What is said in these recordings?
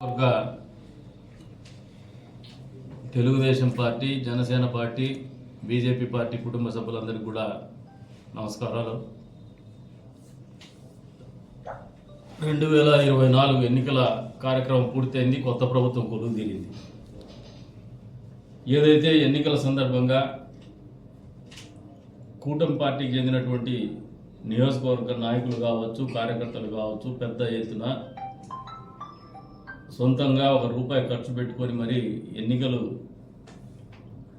వర్గ Telugu Desam party Janasena party BJP party కుటుంబ సభ్యులందరికీ కూడా నమస్కారాలు. రెండు వేల ఇరవై నాలుగు ఎన్నికల కార్యక్రమం పూర్తయింది కొత్త ప్రభుత్వం కొలువు తీరింది. ఏదైతే ఎన్నికల సందర్భంగా కూటమి పార్టీకి చెందినటువంటి నియోజకవర్గ నాయకులు కావచ్చు కార్యకర్తలు కావచ్చు పెద్ద ఎత్తున సొంతంగా ఒక రూపాయి ఖర్చు పెట్టుకొని మరి ఎన్నికలు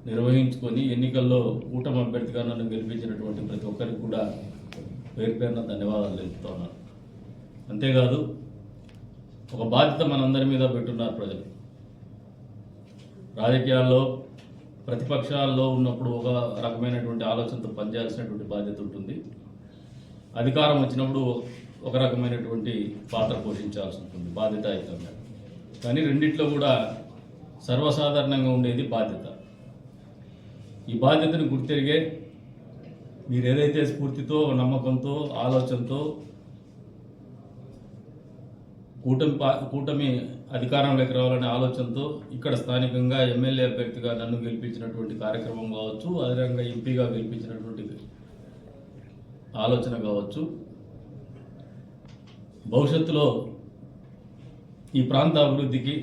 నిర్వహించుకొని ఎన్నికల్లో కూటమి అభ్యర్థిగా నన్ను గెలిపించినటువంటి ప్రతి ఒక్కరికి కూడా పేరు పేరున ధన్యవాదాలు తెలుపుతా ఉన్నాను. అంతేకాదు ఒక బాధ్యత మనందరి మీద పెట్టున్నారు ప్రజలు. రాజకీయాల్లో ప్రతిపక్షాల్లో ఉన్నప్పుడు ఒక రకమైనటువంటి ఆలోచనతో పనిచేయాల్సినటువంటి బాధ్యత ఉంటుంది. అధికారం వచ్చినప్పుడు ఒక రకమైనటువంటి పాత్ర పోషించాల్సి ఉంటుంది బాధ్యతాయుతంగా. కానీ రెండిట్లో కూడా సర్వసాధారణంగా ఉండేది బాధ్యత. ఈ బాధ్యతను గుర్తెరిగే మీరు ఏదైతే స్ఫూర్తితో నమ్మకంతో ఆలోచనతో కూటమి పా కూటమి అధికారంలోకి రావాలనే ఆలోచనతో ఇక్కడ స్థానికంగా ఎమ్మెల్యే అభ్యర్థిగా నన్ను గెలిపించినటువంటి కార్యక్రమం కావచ్చు అదేవిధంగా ఎంపీగా గెలిపించినటువంటి ఆలోచన కావచ్చు. భవిష్యత్తులో ఈ ప్రాంత అభివృద్ధికి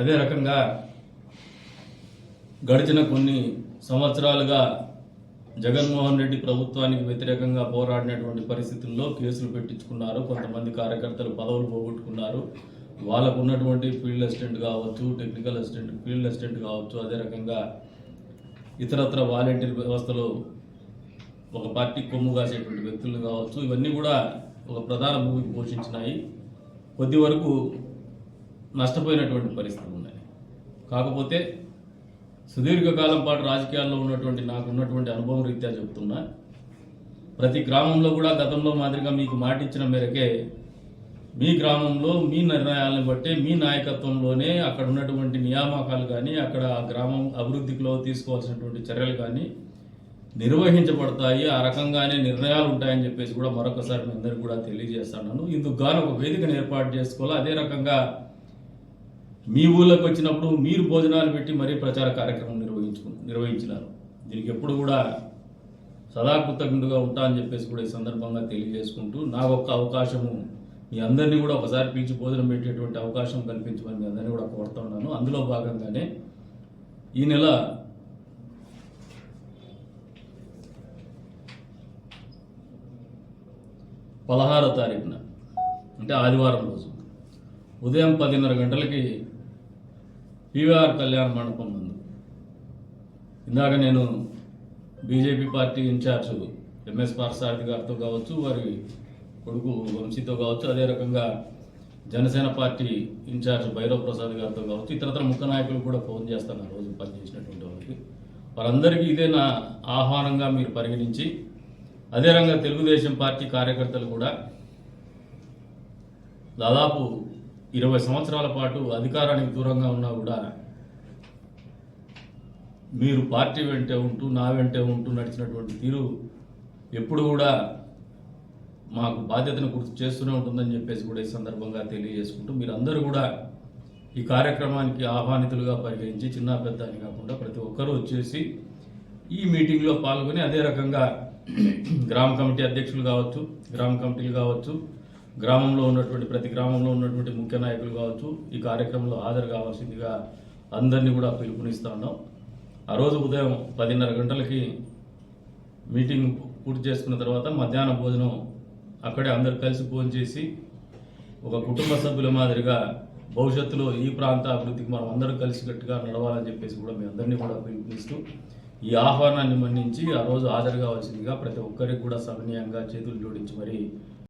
అదే రకంగా గడిచిన కొన్ని సంవత్సరాలుగా జగన్మోహన్ రెడ్డి ప్రభుత్వానికి వ్యతిరేకంగా పోరాడినటువంటి పరిస్థితుల్లో కేసులు పెట్టించుకున్నారు. కొంతమంది కార్యకర్తలు పదవులు పోగొట్టుకున్నారు. వాళ్ళకు ఉన్నటువంటి ఫీల్డ్ అసిస్టెంట్ కావచ్చు టెక్నికల్ అసిస్టెంట్ ఫీల్డ్ అసిస్టెంట్ కావచ్చు అదే రకంగా ఇతరత్ర వాలంటీర్ వ్యవస్థలో ఒక పార్టీ కొమ్ము కాసేటువంటి వ్యక్తులు కావచ్చు ఇవన్నీ కూడా ఒక ప్రధాన భూమికి పోషించినాయి. కొద్ది వరకు నష్టపోయినటువంటి పరిస్థితులు ఉన్నాయి కాకపోతే సుదీర్ఘకాలం పాటు రాజకీయాల్లో ఉన్నటువంటి నాకు ఉన్నటువంటి అనుభవం రీత్యా చెప్తున్నా ప్రతి గ్రామంలో కూడా గతంలో మాదిరిగా మీకు మాటిచ్చిన మేరకే మీ గ్రామంలో మీ నిర్ణయాలను బట్టి మీ నాయకత్వంలోనే అక్కడ ఉన్నటువంటి నియామకాలు కానీ అక్కడ గ్రామం అభివృద్ధిలో తీసుకోవాల్సినటువంటి చర్యలు కానీ నిర్వహించబడతాయి ఆ రకంగానే నిర్ణయాలు ఉంటాయని చెప్పేసి కూడా మరొకసారి మీ అందరికీ కూడా తెలియజేస్తున్నాను ఇందుకు గాను ఒక వేదికను ఏర్పాటు చేసుకోవాలి? అదే రకంగా మీ ఊళ్ళోకి వచ్చినప్పుడు మీరు భోజనాలు పెట్టి మరీ ప్రచార కార్యక్రమం నిర్వహించుకు నిర్వహించినారు. దీనికి ఎప్పుడు కూడా సదా కృతజ్ఞుడుగా ఉంటా అని చెప్పేసి కూడా ఈ సందర్భంగా తెలియజేసుకుంటూ నా ఒక్క అవకాశము మీ అందరినీ కూడా ఒకసారి పిలిచి భోజనం పెట్టేటువంటి అవకాశం కల్పించమని మీ అందరినీ కూడా కోరుతున్నాను అందులో భాగంగానే ఈ నెల పదహారో తారీఖున అంటే ఆదివారం రోజు. ఉదయం పదిన్నర గంటలకి పీవీఆర్ కళ్యాణ మండపం ముందు ఇందాక నేను BJP party in-charge MS Parasarathi గారితో కావచ్చు వారి కొడుకు వంశీతో కావచ్చు అదే రకంగా జనసేన పార్టీ ఇన్ఛార్జ్ భైరవ్ ప్రసాద్ గారితో కావచ్చు ఇతరతర ముఖ్య నాయకులు కూడా ఫోన్ చేస్తాను ఆ రోజు పనిచేసినటువంటి వాళ్ళకి. వారందరికీ ఇదే నా ఆహ్వానంగా మీరు పరిగణించి అదే రంగా తెలుగుదేశం పార్టీ కార్యకర్తలు కూడా దాదాపు ఇరవై సంవత్సరాల పాటు అధికారానికి దూరంగా ఉన్నా కూడా మీరు పార్టీ వెంటే ఉంటూ నా వెంటే ఉంటూ నడిచినటువంటి తీరు ఎప్పుడు కూడా మాకు బాధ్యతను గుర్తు చేస్తూనే ఉంటుందని చెప్పేసి కూడా ఈ సందర్భంగా తెలియజేసుకుంటూ మీరందరూ కూడా ఈ కార్యక్రమానికి ఆహ్వానితులుగా పరిగణించి చిన్న పెద్ద అని కాకుండా ప్రతి ఒక్కరూ వచ్చేసి ఈ మీటింగ్లో పాల్గొని అదే రకంగా గ్రామ కమిటీ అధ్యక్షులు కావచ్చు గ్రామ కమిటీలు కావచ్చు గ్రామంలో ఉన్నటువంటి ప్రతి గ్రామంలో ఉన్నటువంటి ముఖ్య నాయకులు కావచ్చు ఈ కార్యక్రమంలో హాజరు కావాల్సిందిగా అందరినీ కూడా పిలుపునిస్తా ఉన్నాం. ఆ రోజు ఉదయం పదిన్నర గంటలకి మీటింగ్ పూర్తి చేసుకున్న తర్వాత మధ్యాహ్న భోజనం అక్కడే అందరు కలిసి ఫోన్ చేసి ఒక కుటుంబ సభ్యుల మాదిరిగా భవిష్యత్తులో ఈ ప్రాంత అభివృద్ధికి మనం అందరం కలిసికట్టుగా నడవాలని చెప్పేసి కూడా మీ అందరినీ కూడా పిలుపునిస్తూ ఈ ఆహ్వానాన్ని మన్నించి ఆ రోజు హాజరు కావాల్సిందిగా ప్రతి ఒక్కరికి కూడా సమనీయంగా చేతులు జోడించి మరి